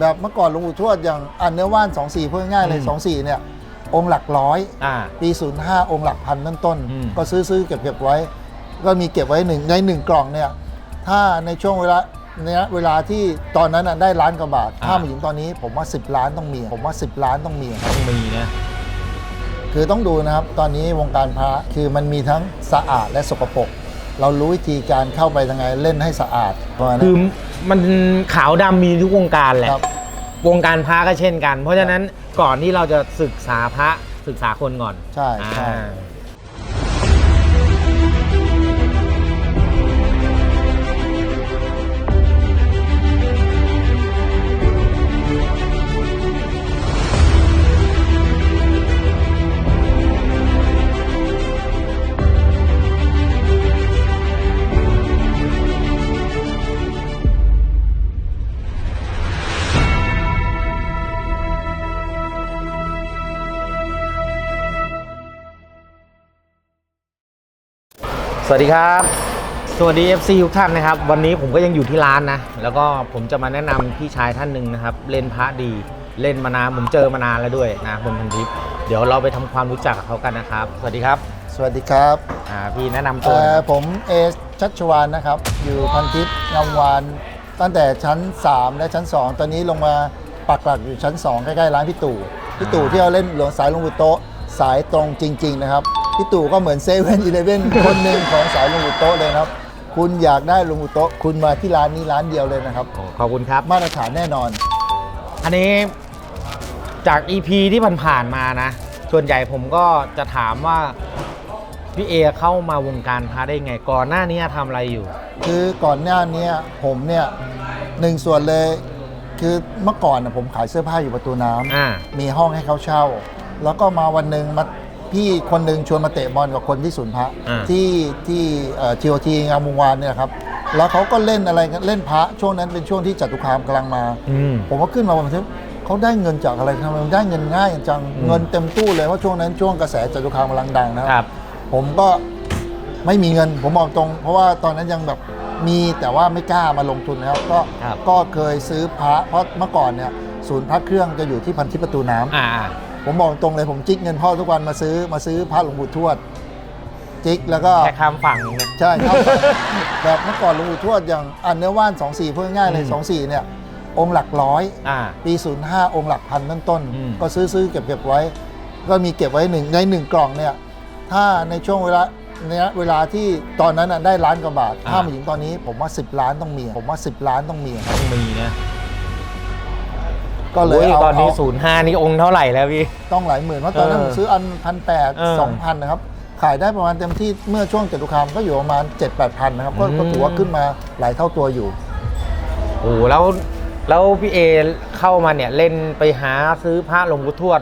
แบบเมื่อก่อนหลวงปู่ทวดอย่างอันเนื้อว่าน 2 4เพื่อง่ายๆเลย อืม 2 4 เนี่ย องค์หลักร้อย อ่า ปี 05 องค์หลักพันต้นต้นๆอืม ก็ซื้อซื้อเก็บเก็บไว้ ก็มีเก็บไว้หนึ่งในหนึ่งกล่องเนี่ย ถ้าในช่วงเวลาเนี่ยเวลาที่ตอนนั้นน่ะได้ล้านกว่าบาท ถ้ามาถึงตอนนี้ผมว่า 10 ล้านต้องมี ผมว่า 10 ล้านต้องมีครับ ต้องมีนะ คือต้องดูนะครับ ตอนนี้วงการพระคือมันมีทั้งสะอาดและสกปรก เรารู้วิธีการเข้าไปยังไงเล่นให้สะอาดประมาณนั้คืนอมันขาวดำมีทุกวงการแหละ ครับวงการพระก็เช่นกัน เพราะฉะนั้นก่อนที่เราจะศึกษาพระศึกษาคนก่อนใช่ใช่ อ่า วัสดีครับ สวัสดี FC ทุกท่านนะครับ วันนี้ผมก็ยังอยู่ที่ร้านนะ แล้วก็ผมจะมาแนะนำพี่ชายท่านหนึ่งนะครับ เล่นพระดี เล่นมานานผมเจอมานานแล้วด้วยนะบนพันทิป เดี๋ยวเราไปทำความรู้จักกับเขากันนะครับ สวัสดีครับ สวัสดีครับอ่าพี่แนะนำตัวเอ่หน่ออยผมเอชัชวานนะครับ อยู่พันทิพย์งามวานตั้งแต่ชั้น 3 และชั้น 2 ตอนนี้ลงมาปักหลักอยู่ชั้น 2 ใกล้ๆร้านพี่ตู่พี่ตู่ที่เราเล่นหลวงสายหลวงปู่โต๊ะสายตรงจริง ๆ นะครับ พี่ตู่ก็เหมือนเซเว่นอีเลเว่นคนหนึ่งของสายหลวงปู่โต๊ะเลยนะครับ คุณอยากได้หลวงปู่โต๊ะคุณมาที่ร้านนี้ร้านเดียวเลยนะครับโอ้ขอบคุณครับ มาตรฐานแน่นอน อันนี้จาก EP ที่ผ่านๆมานะ ส่วนใหญ่ผมก็จะถามว่า พี่เอเข้ามาวงการพระได้ไง ก่อนหน้านี้ทำอะไรอยู่ คือก่อนหน้านี้ผมเนี่ยหนึ่งส่วนเลย คือเมื่อก่อนน่ะผมขายเสื้อผ้าอยู่ประตูน้ำอ่า มีห้องให้เขาเช่า แล้วก็มาวันหนึ่งมา พี่คนหนึ่งชวนมาเตะบอลกับคนที่ศูนย์พระอ่า ที่ที่ทีโอทีงามวงวานเนี่ยครับแล้วเขาก็เล่นอะไรกันเล่นพระช่วงนั้นเป็นช่วงที่จตุคามกำลังมา อืม ผมก็ขึ้นมาวันที่เขาได้เงินจากอะไรทำไมมันได้เงินง่ายจังอืมเงินเต็มตู้เลยเพราะช่วงนั้นช่วงกระแสจตุคามกำลังดังนะคครัรับ บ ผมก็ไม่มีเงินผมบอกตรง เพราะว่าตอนนั้นยังแบบมีแต่ว่าไม่กล้ามาลงทุนนะครับก็ครับ ก็เคยซื้อพระเพราะเมื่อก่อนเนี่ยศูนย์พระเครื่องจะอยู่ที่พันทิพย์ประตูน้ำ อ่า ผมบอกตรงเลยผมจิกเงินพ่อทุกวันมาซื้อมาซื้อพระหลวงปู่ทวด จิกแล้วก็ แค่ข้ามฝั่งเองนะใช่ครับ แบบเมื่อก่อนหลวงปู่ทวดอย่างอันเนื้อว่าน 2 4เพื่อง่ายๆเลยอืม 2 4 เนี่ย องค์หลักร้อย อ่า ปี 05 องค์หลักพันต้นต้นๆอืม ก็ซื้อซื้อเก็บเก็บไว้ ก็มีเก็บไว้หนึ่งในหนึ่งกล่องเนี่ย ถ้าในช่วงเวลาเนี่ยเวลาที่ตอนนั้นน่ะได้ล้านกว่าบาท ถ้ามาถึงตอนนี้ผมว่า 10 ล้านต้องมี ผมว่า 10 ล้านต้องมีครับ ต้องมีนะ ก็เลยโอ้เอาตอนนี้เอาศูนย์ห้านี่องค์เท่าไหร่แล้วพี่ ต้องหลายหมื่นเพราะตอนนั้นเอผอมซื้ออันพันแปดเออสองพันนะครับ ขายได้ประมาณเต็มที่เมื่อช่วงจตุคามก็อยู่ประมาณ7 8พันนะครับ ก็ก็อืมถือว่าขึ้นมาหลายเท่าตัวอยู่โอ้แล้วแล้วพี่เอเข้ามาเนี่ยเล่นไปหาซื้อพระหลวงปู่ทวด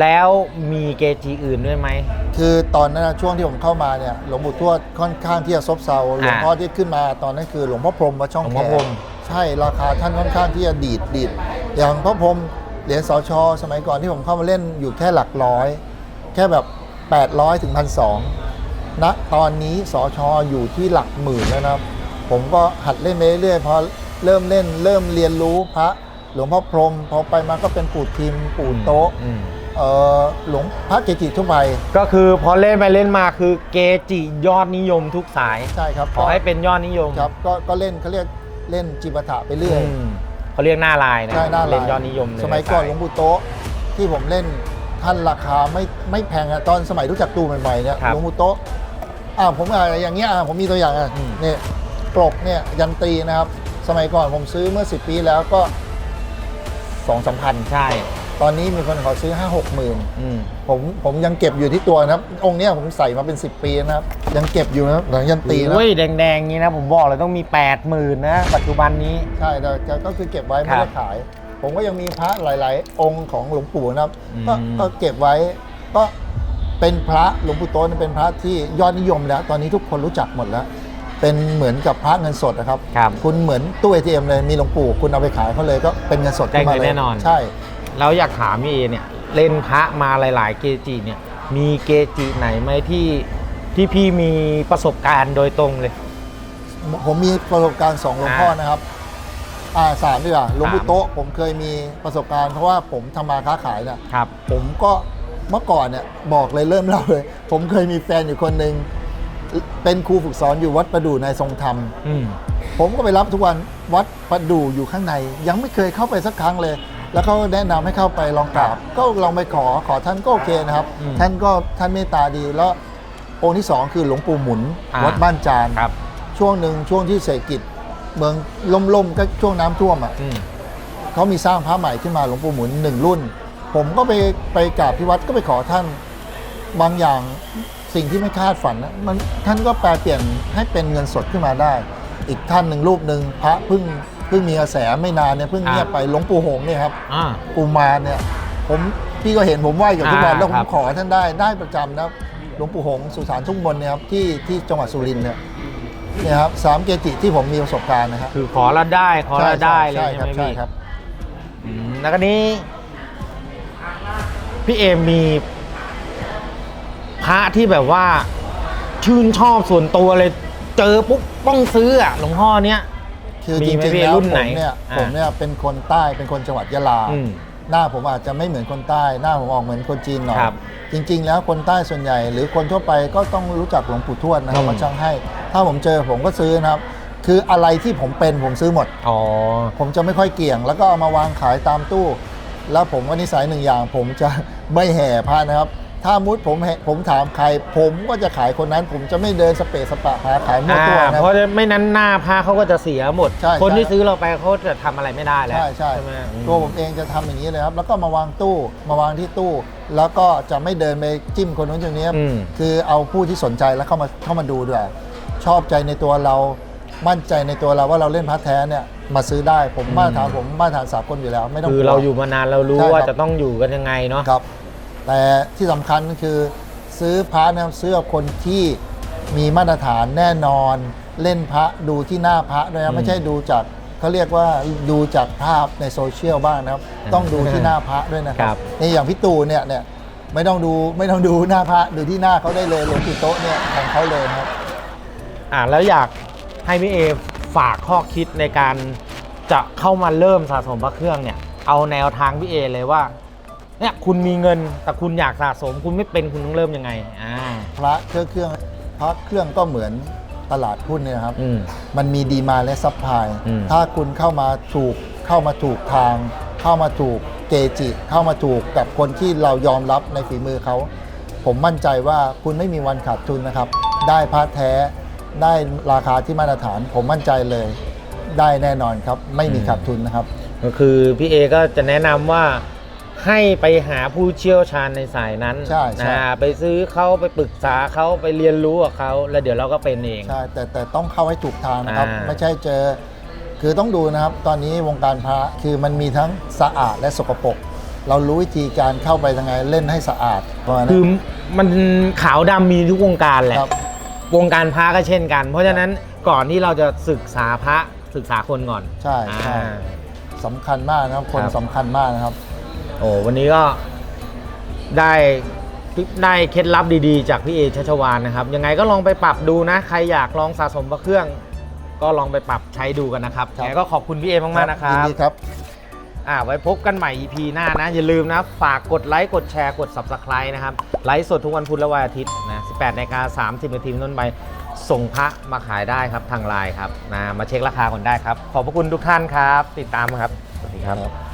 แล้วมีเกจิอื่นด้วยไหมคือตอนนั้นนะช่วงที่ผมเข้ามาเนี่ยหลวงปู่ทวดค่อนข้างที่จะซบเซาหลวงพ่อที่ขึ้นมาตอนนั้นคือหลวงพ่อพรหมวัดช่องหลวงแคพ่อพรหมใช่ราคาท่านค่อนข้างที่จะดีดดีด อย่างพระพรหมเหรียญสอชอสมัยก่อนที่ผมเข้ามาเล่นอยู่แค่หลักร้อย แค่แบบ 800 ถึงพันสองณตอนนี้สอชออยู่ที่หลักหมื่นแล้วนะครับ ผมก็หัดเล่นไปเรื่อยๆพอเริ่มเล่นเริ่มเรียนรู้พระหลวงพ่อพรหมพอไปมาก็เป็นปู่ทิมปู่โต๊ะอืม เอ่อหลวงพระเกจิทั่วไปก็คือพอเล่นไปเล่นมาคือเกจิยอดนิยมทุกสาย ใช่ครับขอให้เป็นยอดนิยม ครับก็ก็เล่นเขาเรียกเล่นจิปาถะไปเรื่อย อืม เขาเรียกหน้าลายนะใช่หน้าเล่นลายยอดนิยมเลสมัยก่อนหลวงปู่โต๊ะที่ผมเล่นท่านราคาไม่ไม่แพงอะตอนสมัยรู้จักตู้ใหม่ๆเนี่ยครับหลวงปู่โต๊ะอ่าผมอะไรอย่างเงี้ยอะผมมีตัวอย่างอะอืม เนี่ยปลกเนี่ยยันตีนะครับ สมัยก่อนผมซื้อเมื่อ 10 ปีแล้วก็สองสามพัน ใช่ ตอนนี้มีคนขอซื้อ 5 6หมื่นอืม ผมผมยังเก็บอยู่ที่ตัวนะครับ องค์เนี้ยผมใส่มาเป็น 10 ปีนะครับ ยังเก็บอยู่นะครับหลังยันตีนะ โอ้ยแดงๆอย่างนี้นะผมบอกเลยต้องมี 8 0,000นะ ปัจจุบันนี้ ใช่แต่แต่ก็คือเก็บไว้คไม่รับได้ขาย ผมก็ยังมีพระหลาย ๆ องค์ของหลวงปู่นะครับก็อืม ก็เก็บไว้ก็เป็นพระหลวงปู่โตนเป็นพระที่ยอดนิยมแล้ว ตอนนี้ทุกคนรู้จักหมดแล้ว เป็นเหมือนกับพระเงินสดนะครับ ครับ คุณเหมือนตู้ ATM เลยมีหลวงปู่คุณเอาไปขายเขาเลยก็เป็นเงินสดขึ้นมาได้เงินเลยแน่นอน ใช่ แล้วอยากถามพี่เอเนี่ยเล่นพระมาหลาย ๆ เกจิเนี่ย มีเกจิไหนไหมที่ที่พี่มีประสบการณ์โดยตรงเลย ผมมีประสบการณ์สองหลวงพ่อนะครับ อ่าสามดีกว่าหลวงปู่สามโต๊ะผมเคยมีประสบการณ์เพราะว่าผมทำมาค้าขายเนี่ยครับ ผมก็เมื่อก่อนเนี่ยบอกเลยเริ่มเล่าเลย ผมเคยมีแฟนอยู่คนหนึ่งเป็นครูฝึกสอนอยู่วัดประดู่ในทรงธรรมอืมผมก็ไปรับทุกวันวัดประดู่อยู่ข้างใน ยังไม่เคยเข้าไปสักครั้งเลย แล้วเขาแนะนำให้เข้าไปลองกราบ ก็ลองไปขอขอท่านก็โอเคนะครับอืมท่านก็ท่านเมตตาดีแล้วองค์ที่สองคือหลวงปู่หมุนอ่าวัดบ้านจานครับช่วงหนึ่งช่วงที่เศรษฐกิจเมืองล่มๆก็ช่วงน้ำท่วมอะอืมเขามีสร้างพระใหม่ขึ้นมาหลวงปู่หมุนหนึ่งรุ่น ผมก็ไปไปกราบที่วัดก็ไปขอท่านบางอย่างสิ่งที่ไม่คาดฝันนะมันท่านก็แปลเปลี่ยนให้เป็นเงินสดขึ้นมาได้ อีกท่านหนึ่งรูปหนึ่งพระเพิ่ง เพิ่งมีกระแสไม่นานเนี่ยเพิ่งอ่าเงียบไปหลวงปู่หงส์เนี่ยครับอ่า ปูมารเนี่ยผมพี่ก็เห็นผมไหว้กับทุกวันอ่าแล้วผครัมบ ขอท่านได้ได้ประจำนะครับหลวงปู่หงส์สุสานทุ่งมนเนี่ยครับที่ที่จังหวัดสุรินทร์เนี่ยเนี่ยครับสามเกจิที่ผมมีประสบการณ์นะครับคือขอแล้วได้ขอแล้วได้เลยใช่ใช่ครับไหมใช่พี่ครับ อืมแล้วก็นี้ พี่เอมมีพระที่แบบว่า ชื่นชอบส่วนตัวเลย เจอปุ๊บต้องซื้ออะหลวงพ่อเนี้ย คือมีจไหมริงพี่ๆแล้วรุ่นผไหนมเนี่ยอ่า ผมเนี่ยเป็นคนใต้เป็นคนจังหวัดยะลา อืม หน้าผมอาจจะไม่เหมือนคนใต้ หน้าผมออกเหมือนคนจีนหน่อยครับจริง ๆ แล้วคนใต้ส่วนใหญ่ หรือคนทั่วไปก็ต้องรู้จักหลวงปู่ทวดนะครับอืม มาช่างให้ ถ้าผมเจอผมก็ซื้อนะครับ คืออะไรที่ผมเป็นผมซื้อหมด อ๋อ ผมจะไม่ค่อยเกี่ยง แล้วก็เอามาวางขายตามตู้ แล้วผมก็นิสัยหนึ่งอย่าง ผมจะ ไม่แห่พระนะครับ ถ้ามุดผมแห่ผมถามใคร ผมก็จะขายคนนั้น ผมจะไม่เดินสเปะสปะหาขายมั่วอ่าตัวนะ เพราะไม่นั้นหน้าพระเขาก็จะเสียหมด ใช่คนใช่ ที่ซื้อเราไปเขาจะทำอะไรไม่ได้แล้วใช่ใช่ไหมอืมตัวผมเองจะทำอย่างนี้เลยครับ แล้วก็มาวางตู้มาวางที่ตู้ แล้วก็จะไม่เดินไปจิ้มคนนู้นคนนี้ครับอืม คือเอาผู้ที่สนใจแล้วเข้ามาเข้ามาดูด้วยชอบใจในตัวเรามั่นใจในตัวเราว่าเราเล่นพระแท้เนี่ยมาซื้อได้ผมมาตรฐานผมมาตรฐานสากลอยู่แล้ว ไม่ต้องคือกลัวเราอยู่มานานเรารู้ใช่ครับ ว่าจะต้องอยู่กันยังไงเนาะครับ แต่ที่สำคัญก็คือซื้อพระนะครับซื้อกับคนที่มีมาตรฐานแน่นอน เล่นพระดูที่หน้าพระด้วยอืนะมไม่ใช่ดูจากเขาเรียกว่าดูจากภาพในโซเชียลบ้างนะครับ ต้องดูที่หน้าพระด้วยนะคครัรับบนี่อย่างพี่ตูนเนี่ยเนี่ยไม่ต้องดูไม่ต้องดูหน้าพระดูที่หน้าเขาได้เลยหลวงปู่โต๊ะเนี่ยของเขาเลยนะครับ อ่าแล้วอยากให้พี่เอฝากข้อคิดในการจะเข้ามาเริ่มสะสมพระเครื่องเนี่ย เอาแนวทางพี่เอเลยว่า เนี่ยคุณมีเงินแต่คุณอยากสะสม คุณไม่เป็นคุณต้องเริ่มยังไงอ่า พระเครื่องเครื่องพระเครื่องก็เหมือนตลาดหุ้นเนี่ยนะครับ อืมมันมีดีมาและซัพพลาย อืม ถ้าคุณเข้ามาถูกเข้ามาถูกทาง เข้ามาถูกเกจิ เข้ามาถูกกับคนที่เรายอมรับในฝีมือเขา ผมมั่นใจว่าคุณไม่มีวันขาดทุนนะครับ ได้พระแท้ได้ราคาที่มาตรฐาน ผมมั่นใจเลย ได้แน่นอนครับ ไม่มีขาดทุนนะครับ ก็คือพี่เอก็จะแนะนำว่า ให้ไปหาผู้เชี่ยวชาญในสายนั้นใช่ใช่ นะไปซื้อเขาไปปรึกษาเขาไปเรียนรู้กับเขาแล้วเดี๋ยวเราก็เป็นเอง ใช่แต่แต่ต้องเข้าให้ถูกทางนะครับ อ่า ไม่ใช่เจอ คือต้องดูนะครับ ตอนนี้วงการพระคือมันมีทั้งสะอาดและสกปรกเรารู้วิธีการเข้าไปยังไงเล่นให้สะอาดประมาณนั้นคือมันขาวดำมีทุกวงการแหละ ครับ วงการพระก็เช่นกัน เพราะฉะนั้นก่อนที่เราจะศึกษาพระศึกษาคนก่อนใช่ใช่ อ่า สำคัญมากนะครับ คนครับ สำคัญมากนะครับ โอ้วันนี้ก็ได้ได้เคล็ดลับดีๆ จากพี่เอชัชวานนะครับ ยังไงก็ลองไปปรับดูนะ ใครอยากลองสะสมพระเครื่อง ก็ลองไปปรับใช้ดูกันนะครับครับ ยังไงก็ขอบคุณพี่เอมากๆนะครัยิบนดีครับ อ่าไว้พบกันใหม่ EP หน้านะ อย่าลืมนะ ฝากกดไลค์ กดแชร์ กด Subscribe นะครับ ไลฟ์สดทุกวันพุธและวันอาทิตย์นะ 18นาฬิกา30นาทีเป็นต้นไป ส่งพระมาขายได้ครับทางไลน์ครับนะมาเช็คราคากันได้ครับ ขอบพระคุณทุกท่านครับ ติดตามครับ สวัสดีครับ